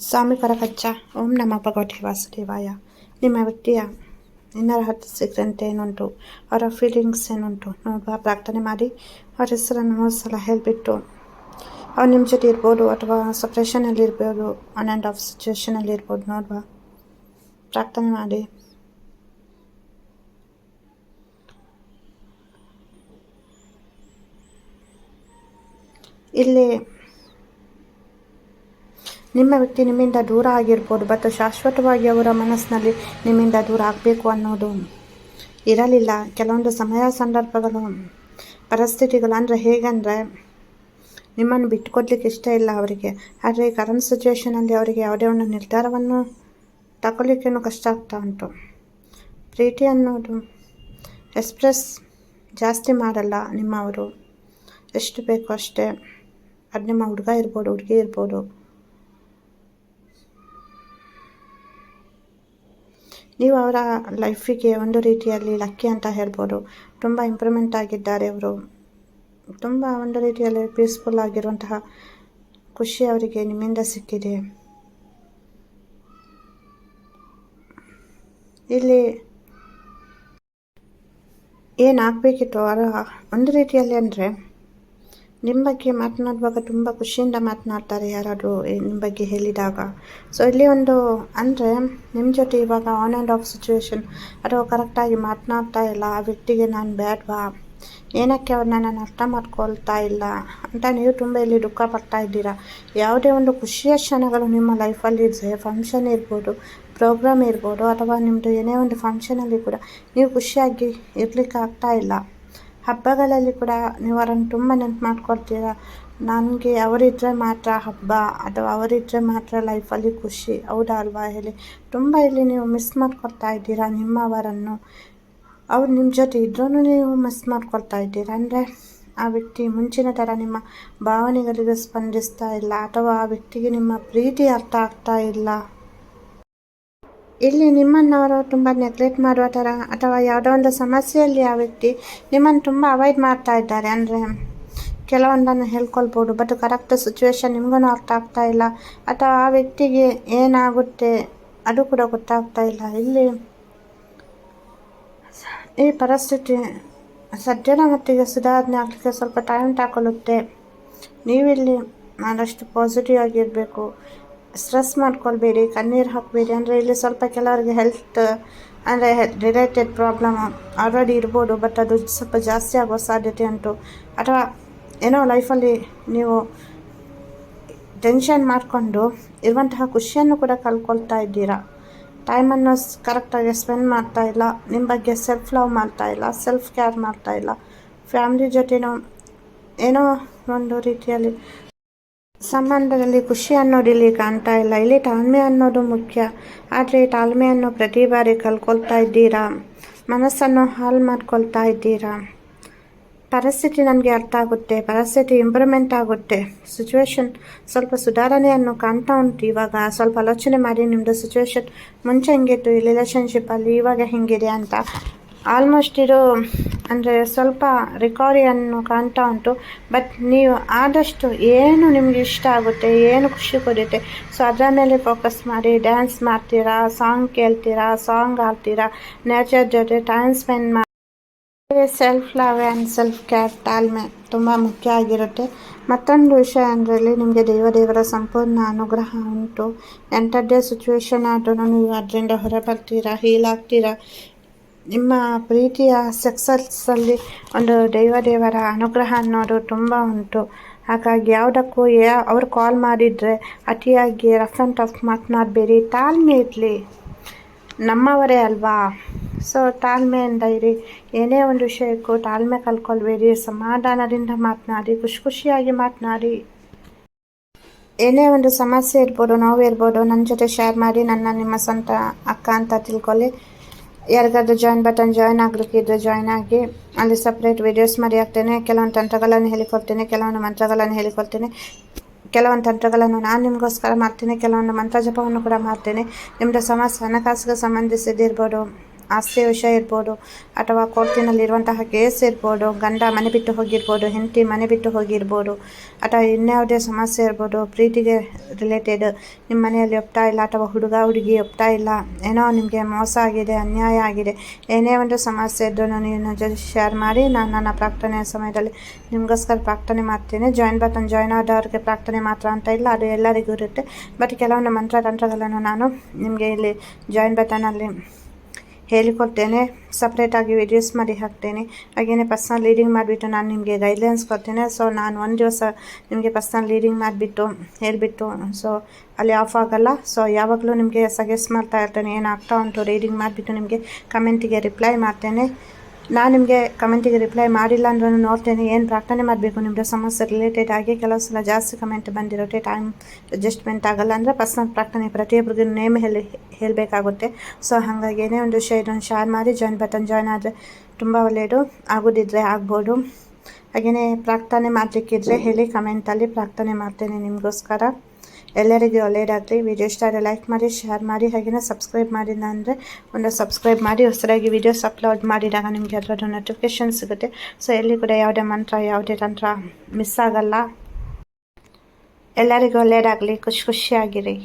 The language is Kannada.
ಸ್ವಾಮಿ ಪರಕಚ್ಚ ಓಂ ನಮ ಭಗವತಿ ವಾಸುದೇವಾಯ ನಿಮ್ಮ ವ್ಯಕ್ತಿಯ ಇನ್ನರ ಹತ್ತು ಸೀಕ್ರೆಂಟ್ ಏನುಂಟು ಅವರ ಫೀಲಿಂಗ್ಸ್ ಏನುಂಟು ನೋಡುವ ಪ್ರಾರ್ಥನೆ ಮಾಡಿ ಅವ್ರ ಹೆಸರನ್ನು ಮೂರು ಸಲ ಹೇಳಿಬಿಟ್ಟು ಅವ್ರು ನಿಮ್ಮ ಜೊತೆ ಇರ್ಬೋದು ಅಥವಾ ಸಪ್ರೇಷನಲ್ಲಿ ಇರ್ಬೋದು ಆನ್ ಆ್ಯಂಡ್ ಆಫ್ ಸಿಚುವೇಷನಲ್ಲಿ ಇರ್ಬೋದು ನೋಡುವ ಪ್ರಾರ್ಥನೆ ಮಾಡಿ ಇಲ್ಲಿ ನಿಮ್ಮ ವ್ಯಕ್ತಿ ನಿಮ್ಮಿಂದ ದೂರ ಆಗಿರ್ಬೋದು, ಬಟ್ ಶಾಶ್ವತವಾಗಿ ಅವರ ಮನಸ್ಸಿನಲ್ಲಿ ನಿಮ್ಮಿಂದ ದೂರ ಆಗಬೇಕು ಅನ್ನೋದು ಇರಲಿಲ್ಲ. ಕೆಲವೊಂದು ಸಮಯ ಸಂದರ್ಭಗಳು, ಪರಿಸ್ಥಿತಿಗಳು ಅಂದರೆ ಹೇಗೆಂದರೆ, ನಿಮ್ಮನ್ನು ಬಿಟ್ಟುಕೊಡ್ಲಿಕ್ಕೆ ಇಷ್ಟ ಇಲ್ಲ ಅವರಿಗೆ. ಆದರೆ ಈ ಕರೆಂಟ್ ಸಿಚುವೇಷನಲ್ಲಿ ಅವರಿಗೆ ಯಾವುದೇ ಒಂದು ನಿರ್ಧಾರವನ್ನು ತಗೊಳ್ಳಿಕ್ಕೇನು ಕಷ್ಟ ಆಗ್ತಾ ಉಂಟು. ಪ್ರೀತಿ ಅನ್ನೋದು ಎಕ್ಸ್ಪ್ರೆಸ್ ಜಾಸ್ತಿ ಮಾಡಲ್ಲ ನಿಮ್ಮವರು. ಎಷ್ಟು ಬೇಕೋ ಅಷ್ಟೇ. ಅದು ನಿಮ್ಮ ಹುಡುಗ ಇರ್ಬೋದು, ಹುಡುಗಿ ಇರ್ಬೋದು. ನೀವು ಅವರ ಲೈಫಿಗೆ ಒಂದು ರೀತಿಯಲ್ಲಿ ಲಕ್ಕಿ ಅಂತ ಹೇಳ್ಬೋದು. ತುಂಬ ಇಂಪ್ರೂವ್ಮೆಂಟ್ ಆಗಿದ್ದಾರೆ ಅವರು ತುಂಬ ಒಂದು ರೀತಿಯಲ್ಲಿ ಪೀಸ್ಫುಲ್ ಆಗಿರುವಂತಹ ಖುಷಿ ಅವರಿಗೆ ನಿಮ್ಮಿಂದ ಸಿಕ್ಕಿದೆ. ಇಲ್ಲಿ ಏನಾಗಬೇಕಿತ್ತು ಅವರ ಒಂದು ರೀತಿಯಲ್ಲಿ ಅಂದರೆ ನಿಮ್ಮ ಬಗ್ಗೆ ಮಾತನಾಡುವಾಗ ತುಂಬ ಖುಷಿಯಿಂದ ಮಾತನಾಡ್ತಾರೆ ಯಾರಾದರೂ ನಿಮ್ಮ ಬಗ್ಗೆ ಹೇಳಿದಾಗ. ಸೊ ಇಲ್ಲಿ ಒಂದು, ಅಂದರೆ, ನಿಮ್ಮ ಜೊತೆ ಇವಾಗ ಆನ್ ಆ್ಯಂಡ್ ಆಫ್ ಸಿಚುವೇಶನ್ ಅಥವಾ ಕರೆಕ್ಟಾಗಿ ಮಾತನಾಡ್ತಾ ಇಲ್ಲ, ಆ ವ್ಯಕ್ತಿಗೆ ನಾನು ಬ್ಯಾಡ್ವಾ? ಏನಕ್ಕೆ ಅವ್ರನ್ನ ನಾನು ಅರ್ಥ ಮಾಡ್ಕೊಳ್ತಾ ಇಲ್ಲ ಅಂತ ನೀವು ತುಂಬ ಇಲ್ಲಿ ದುಃಖ ಪಡ್ತಾ ಇದ್ದೀರಾ? ಯಾವುದೇ ಒಂದು ಖುಷಿಯ ಕ್ಷಣಗಳು ನಿಮ್ಮ ಲೈಫಲ್ಲಿ ಇದ್ದರೆ ಫಂಕ್ಷನ್ ಇರ್ಬೋದು ಪ್ರೋಗ್ರಾಮ್ ಇರ್ಬೋದು, ಅಥವಾ ನಿಮ್ಮದು ಏನೇ ಒಂದು ಫಂಕ್ಷನಲ್ಲಿ ಕೂಡ ನೀವು ಖುಷಿಯಾಗಿ ಇರಲಿಕ್ಕೆ ಆಗ್ತಾ ಇಲ್ಲ. ಹಬ್ಬಗಳಲ್ಲಿ ಕೂಡ ನೀವು ಅವರನ್ನು ತುಂಬ ನೆನ್ಪು ಮಾಡ್ಕೊಳ್ತೀರ. ನನಗೆ ಅವರಿದ್ದರೆ ಮಾತ್ರ ಹಬ್ಬ ಅಥವಾ ಅವರಿದ್ದರೆ ಮಾತ್ರ ಲೈಫಲ್ಲಿ ಖುಷಿ, ಹೌದಾ ಅಲ್ವಾ ಹೇಳಿ. ತುಂಬ ಇಲ್ಲಿ ನೀವು ಮಿಸ್ ಮಾಡ್ಕೊಳ್ತಾ ಇದ್ದೀರಾ ನಿಮ್ಮವರನ್ನು. ಅವ್ರು ನಿಮ್ಮ ಜೊತೆ ಇದ್ರೂ ನೀವು ಮಿಸ್ ಮಾಡ್ಕೊಳ್ತಾ ಇದ್ದೀರಾ? ಅಂದರೆ ಆ ವ್ಯಕ್ತಿ ಮುಂಚಿನ ಥರ ನಿಮ್ಮ ಭಾವನೆಗಳಿಗೆ ಸ್ಪಂದಿಸ್ತಾ ಇಲ್ಲ ಅಥವಾ ಆ ವ್ಯಕ್ತಿಗೆ ನಿಮ್ಮ ಪ್ರೀತಿ ಅರ್ಥ ಆಗ್ತಾ ಇಲ್ಲ. ಇಲ್ಲಿ ನಿಮ್ಮನ್ನವರು ತುಂಬ ನೆಗ್ಲೆಕ್ಟ್ ಮಾಡುವ ಥರ ಅಥವಾ ಯಾವುದೋ ಒಂದು ಸಮಸ್ಯೆಯಲ್ಲಿ ಆ ವ್ಯಕ್ತಿ ನಿಮ್ಮನ್ನು ತುಂಬ ಅವಾಯ್ಡ್ ಮಾಡ್ತಾ ಇದ್ದಾರೆ. ಅಂದರೆ ಕೆಲವೊಂದನ್ನು ಹೇಳ್ಕೊಳ್ಬೋದು ಬಟ್ ಕರೆಕ್ಟ್ ಸಿಚುವೇಶನ್ ನಿಮಗೂ ಅರ್ಥ ಆಗ್ತಾ ಇಲ್ಲ. ಅಥವಾ ಆ ವ್ಯಕ್ತಿಗೆ ಏನಾಗುತ್ತೆ ಅದು ಕೂಡ ಗೊತ್ತಾಗ್ತಾ ಇಲ್ಲ. ಇಲ್ಲಿ ಈ ಪರಿಸ್ಥಿತಿ ಸದ್ಯದ ಮಟ್ಟಿಗೆ ಸುಧಾರಣೆ ಆಗಲಿಕ್ಕೆ ಸ್ವಲ್ಪ ಟೈಮ್ ತಗೊಳ್ಳುತ್ತೆ. ನೀವಿಲ್ಲಿ ಆದಷ್ಟು ಪಾಸಿಟಿವ್ ಆಗಿರಬೇಕು. ಸ್ಟ್ರೆಸ್ ಮಾಡ್ಕೊಳ್ಬೇಡಿ, ಕಣ್ಣೀರು ಹಾಕಬೇಡಿ. ಅಂದರೆ ಇಲ್ಲಿ ಸ್ವಲ್ಪ ಕೆಲವರಿಗೆ ಹೆಲ್ತ್ ಅಂದರೆ ರಿಲೇಟೆಡ್ ಪ್ರಾಬ್ಲಮ್ ಆಲ್ರೆಡಿ ಇರ್ಬೋದು ಬಟ್ ಅದು ಸ್ವಲ್ಪ ಜಾಸ್ತಿ ಆಗೋ ಸಾಧ್ಯತೆ ಉಂಟು. ಅಥವಾ ಏನೋ ಲೈಫಲ್ಲಿ ನೀವು ಟೆನ್ಷನ್ ಮಾಡಿಕೊಂಡು ಇರುವಂತಹ ಖುಷಿಯನ್ನು ಕೂಡ ಕಳ್ಕೊಳ್ತಾ ಇದ್ದೀರಾ? ಟೈಮನ್ನು ಕರೆಕ್ಟಾಗಿ ಸ್ಪೆಂಡ್ ಮಾಡ್ತಾ ಇಲ್ಲ, ನಿಮ್ಮ ಬಗ್ಗೆ ಸೆಲ್ಫ್ ಲವ್ ಮಾಡ್ತಾ ಇಲ್ಲ ಸೆಲ್ಫ್ ಕೇರ್ ಮಾಡ್ತಾ ಇಲ್ಲ. ಫ್ಯಾಮ್ಲಿ ಜೊತೆನೂ ಏನೋ ಒಂದು ರೀತಿಯಲ್ಲಿ ಸಂಬಂಧದಲ್ಲಿ ಖುಷಿ ಅನ್ನೋದು ಇಲ್ಲಿ ಕಾಣ್ತಾ ಇಲ್ಲ. ಇಲ್ಲಿ ತಾಳ್ಮೆ ಅನ್ನೋದು ಮುಖ್ಯ. ಆದರೆ ತಾಳ್ಮೆಯನ್ನು ಪ್ರತಿ ಬಾರಿ ಕಲ್ಕೊಳ್ತಾ ಇದ್ದೀರಾ? ಮನಸ್ಸನ್ನು ಹಾಳು ಮಾಡ್ಕೊಳ್ತಾ ಇದ್ದೀರಾ? ಪರಿಸ್ಥಿತಿ ನನಗೆ ಅರ್ಥ ಆಗುತ್ತೆ. ಪರಿಸ್ಥಿತಿ ಇಂಪ್ರೂವ್ಮೆಂಟ್ ಆಗುತ್ತೆ. ಸಿಚುವೇಶನ್ ಸ್ವಲ್ಪ ಸುಧಾರಣೆಯನ್ನು ಕಾಣ್ತಾ ಉಂಟು ಇವಾಗ. ಸ್ವಲ್ಪ ಆಲೋಚನೆ ಮಾಡಿ ನಿಮ್ಮದು ಸಿಚುವೇಶನ್ ಮುಂಚೆ ಹೆಂಗಿತ್ತು? ಈ ರಿಲೇಷನ್ಶಿಪ್ಪಲ್ಲಿ ಇವಾಗ ಹೆಂಗಿದೆ ಅಂತ ಆಲ್ಮೋಸ್ಟ್ ಇದು, ಅಂದರೆ ಸ್ವಲ್ಪ ರಿಕವರಿಯನ್ನು ಕಾಣ್ತಾ ಉಂಟು. ಬಟ್ ನೀವು ಆದಷ್ಟು ಏನು ನಿಮಗೆ ಇಷ್ಟ ಆಗುತ್ತೆ, ಏನು ಖುಷಿ ಕೊಡುತ್ತೆ ಸೊ ಅದರ ಮೇಲೆ ಫೋಕಸ್ ಮಾಡಿ ಡ್ಯಾನ್ಸ್ ಮಾಡ್ತೀರಾ ಸಾಂಗ್ ಕೇಳ್ತೀರಾ ಸಾಂಗ್ ಆಡ್ತೀರಾ ನೇಚರ್ ಜೊತೆ ಟೈಮ್ ಸ್ಪೆಂಡ್ ಮಾಡಿ self love and self care ತಾಳ್ಮೆ ತುಂಬ ಮುಖ್ಯ ಆಗಿರುತ್ತೆ. ಮತ್ತೊಂದು ವಿಷಯ ಅಂದರಲ್ಲಿ ನಿಮಗೆ ದೇವದೇವರ ಸಂಪೂರ್ಣ ಅನುಗ್ರಹ ಉಂಟು. ಎಂಥದ್ದೇ ಸಿಚುವೇಶನ್ ಆದರೂ ನೀವು ಅದರಿಂದ ಹೊರಬರ್ತೀರಾ ಹೀಲ್ ಆಗ್ತೀರಾ ನಿಮ್ಮ ಪ್ರೀತಿಯ ಸಕ್ಸಸ್ಸಲ್ಲಿ ಒಂದು ದೈವ ದೇವರ ಅನುಗ್ರಹ ಅನ್ನೋದು ತುಂಬ ಉಂಟು. ಹಾಗಾಗಿ ಯಾವುದಕ್ಕೂ ಯಾ ಅವ್ರು ಕಾಲ್ ಮಾಡಿದರೆ ಅತಿಯಾಗಿ ರಫ್ ಆ್ಯಂಡ್ ಟಫ್ ಮಾತನಾಡಬೇಡಿ. ತಾಳ್ಮೆ ಇರಲಿ. ನಮ್ಮವರೇ ಅಲ್ವಾ? ಸೊ ತಾಳ್ಮೆಯಿಂದ ಇರಿ. ಏನೇ ಒಂದು ವಿಷಯಕ್ಕೂ ತಾಳ್ಮೆ ಕಲ್ಕೊಳ್ಬೇಡಿ. ಸಮಾಧಾನದಿಂದ ಮಾತನಾಡಿ, ಖುಷಿ ಖುಷಿಯಾಗಿ ಮಾತನಾಡಿ. ಏನೇ ಒಂದು ಸಮಸ್ಯೆ ಇರ್ಬೋದು, ನೋವು ಇರ್ಬೋದು ನನ್ನ ಜೊತೆ ಶೇರ್ ಮಾಡಿ, ನನ್ನ ನಿಮ್ಮ ಸ್ವಂತ ಅಕ್ಕ ಅಂತ ತಿಳ್ಕೊಳ್ಳಿ. ಯಾರಿಗಾದ್ರೂ ಜಾಯಿನ್ ಬಟನ್ ಜಾಯ್ನ್ ಆಗಲಿಕ್ಕಿದ್ರೆ ಜಾಯ್ನ್ ಆಗಿ, ಅಲ್ಲಿ ಸಪ್ರೇಟ್ ವೀಡಿಯೋಸ್ ಮಾಡಿ ಹಾಕ್ತೇನೆ. ಕೆಲವೊಂದು ತಂತ್ರಗಳನ್ನು ಹೇಳಿಕೊಡ್ತೇನೆ, ಕೆಲವೊಂದು ಮಂತ್ರಗಳನ್ನು ಹೇಳಿಕೊಡ್ತೇನೆ. ಕೆಲವೊಂದು ತಂತ್ರಗಳನ್ನು ನಾನು ನಿಮಗೋಸ್ಕರ ಮಾಡ್ತೇನೆ, ಕೆಲವೊಂದು ಮಂತ್ರ ಜಪವನ್ನು ಕೂಡ ಮಾಡ್ತೇನೆ. ನಿಮ್ಮದು ಸಮಸ್ಯೆ ಹಣಕಾಸಿಗೆ ಸಂಬಂಧಿಸಿದ್ದಿರ್ಬೋದು ಆಸ್ತಿ ವಿಷಯ ಇರ್ಬೋದು ಅಥವಾ ಕೋರ್ಟಿನಲ್ಲಿರುವಂತಹ ಕೇಸ್ ಇರ್ಬೋದು, ಗಂಡ ಮನೆ ಬಿಟ್ಟು ಹೋಗಿರ್ಬೋದು, ಹೆಂಡತಿ ಮನೆ ಬಿಟ್ಟು ಹೋಗಿರ್ಬೋದು, ಅಥವಾ ಇನ್ಯಾವುದೇ ಸಮಸ್ಯೆ ಇರ್ಬೋದು, ಪ್ರೀತಿಗೆ ರಿಲೇಟೆಡ್ ನಿಮ್ಮ ಮನೆಯಲ್ಲಿ ಒಪ್ತಾ ಇಲ್ಲ ಅಥವಾ ಹುಡುಗ, ಹುಡುಗಿ ಒಪ್ತಾ ಇಲ್ಲ, ಏನೋ ನಿಮಗೆ ಮೋಸ ಆಗಿದೆ, ಅನ್ಯಾಯ ಆಗಿದೆ, ಏನೇ ಒಂದು ಸಮಸ್ಯೆ ಇದ್ದರೂ ನೀನು ಜೊತೆ ಶೇರ್ ಮಾಡಿ ನಾನು ನನ್ನ ಪ್ರಾರ್ಥನೆಯ ಸಮಯದಲ್ಲಿ ನಿಮಗೋಸ್ಕರ ಪ್ರಾರ್ಥನೆ ಮಾಡ್ತೀನಿ. ಜಾಯಿನ್ ಬಟನ್ ಜಾಯಿನ್ ಆದವ್ರಿಗೆ ಪ್ರಾರ್ಥನೆ ಮಾತ್ರ ಅಂತ ಇಲ್ಲ, ಅದು ಎಲ್ಲರಿಗೂ ಇರುತ್ತೆ. ಬಟ್ ಕೆಲವೊಂದು ಮಂತ್ರ ತಂತ್ರಗಳನ್ನು ನಾನು ನಿಮಗೆ ಇಲ್ಲಿ ಜಾಯಿನ್ ಬಟನಲ್ಲಿ ಹೇಳಿಕೊಡ್ತೇನೆ. ಸಪ್ರೇಟಾಗಿ ವಿಡಿಯೋಸ್ ಮಾಡಿ ಹಾಕ್ತೇನೆ. ಹಾಗೆಯೇ ಪರ್ಸ್ನಲ್ ಲೀಡಿಂಗ್ ಮಾಡಿಬಿಟ್ಟು ನಾನು ನಿಮಗೆ ಗೈಡ್ಲೈನ್ಸ್ ಕೊಡ್ತೇನೆ. ಸೊ ನಾನು ಒಂದು ದಿವಸ ನಿಮಗೆ ಪರ್ಸ್ನಲ್ ಲೀಡಿಂಗ್ ಮಾಡಿಬಿಟ್ಟು ಹೇಳಿಬಿಟ್ಟು ಸೊ ಅಲ್ಲಿ ಆಫ್ ಆಗಲ್ಲ. ಸೊ ಯಾವಾಗಲೂ ನಿಮಗೆ ಸಜೆಸ್ಟ್ ಮಾಡ್ತಾ ಇರ್ತೇನೆ ಏನಾಗ್ತಾ ಉಂಟು ರೀಡಿಂಗ್ ಮಾಡಿಬಿಟ್ಟು ನಿಮಗೆ ಕಮೆಂಟಿಗೆ ರಿಪ್ಲೈ ಮಾಡ್ತೇನೆ. ನಾನು ನಿಮಗೆ ಕಮೆಂಟಿಗೆ ರಿಪ್ಲೈ ಮಾಡಿಲ್ಲ ಅಂದ್ರೂ ನೋಡ್ತೇನೆ, ಏನು ಪ್ರಾರ್ಥನೆ ಮಾಡಬೇಕು? ನಿಮ್ಮದು ಸಮಸ್ಯೆ ರಿಲೇಟೆಡ್ ಆಗಿ ಕೆಲವು ಸಲ ಜಾಸ್ತಿ ಕಮೆಂಟ್ ಬಂದಿರುತ್ತೆ ಟೈಮ್ ಅಡ್ಜಸ್ಟ್ಮೆಂಟ್ ಆಗಲ್ಲ ಅಂದರೆ ಪರ್ಸ್ನಲ್ ಪ್ರಾರ್ಥನೆ ಪ್ರತಿಯೊಬ್ಬರಿಗೂ ನೇಮ್ ಹೇಳಿ, ಹೇಳಬೇಕಾಗುತ್ತೆ. ಸೊ ಹಾಗಾಗಿ ಏನೇ ಒಂದು ವಿಷಯ ಇದೊಂದು ಶೇರ್ ಮಾಡಿ ಜಾಯ್ನ್ ಬಟನ್ ಜಾಯ್ನ್ ಆದರೆ ತುಂಬ ಒಳ್ಳೆಯದು. ಆಗೋದಿದ್ರೆ ಆಗ್ಬೋದು. ಹಾಗೆಯೇ ಪ್ರಾರ್ಥನೆ ಮಾಡಲಿಕ್ಕಿದ್ರೆ ಹೇಳಿ ಕಮೆಂಟಲ್ಲಿ ಪ್ರಾರ್ಥನೆ ಮಾಡ್ತೇನೆ ನಿಮಗೋಸ್ಕರ. ಎಲ್ಲರಿಗೂ ಒಳ್ಳೆಯದಾಗಲಿ. ವಿಡಿಯೋ ಇಷ್ಟ ಲೈಕ್ ಮಾಡಿ, ಶೇರ್ ಮಾಡಿ, ಹಾಗೆಯೇ ಸಬ್ಸ್ಕ್ರೈಬ್ ಮಾಡಿಲ್ಲ ಅಂದರೆ ಒಂದು ಸಬ್ಸ್ಕ್ರೈಬ್ ಮಾಡಿ, ಹೊಸದಾಗಿ ವೀಡಿಯೋಸ್ ಅಪ್ಲೋಡ್ ಮಾಡಿದಾಗ ನಿಮಗೆ ಅದರದ್ದು ನೋಟಿಫಿಕೇಶನ್ ಸಿಗುತ್ತೆ. ಸೊ ಎಲ್ಲಿ ಕೂಡ ಯಾವುದೇ ಮಂತ್ರ, ಯಾವುದೇ ತಂತ್ರ ಮಿಸ್ ಆಗಲ್ಲ. ಎಲ್ಲರಿಗೂ ಒಳ್ಳೆಯದಾಗಲಿ. ಖುಷಿ ಖುಷಿಯಾಗಿರಿ.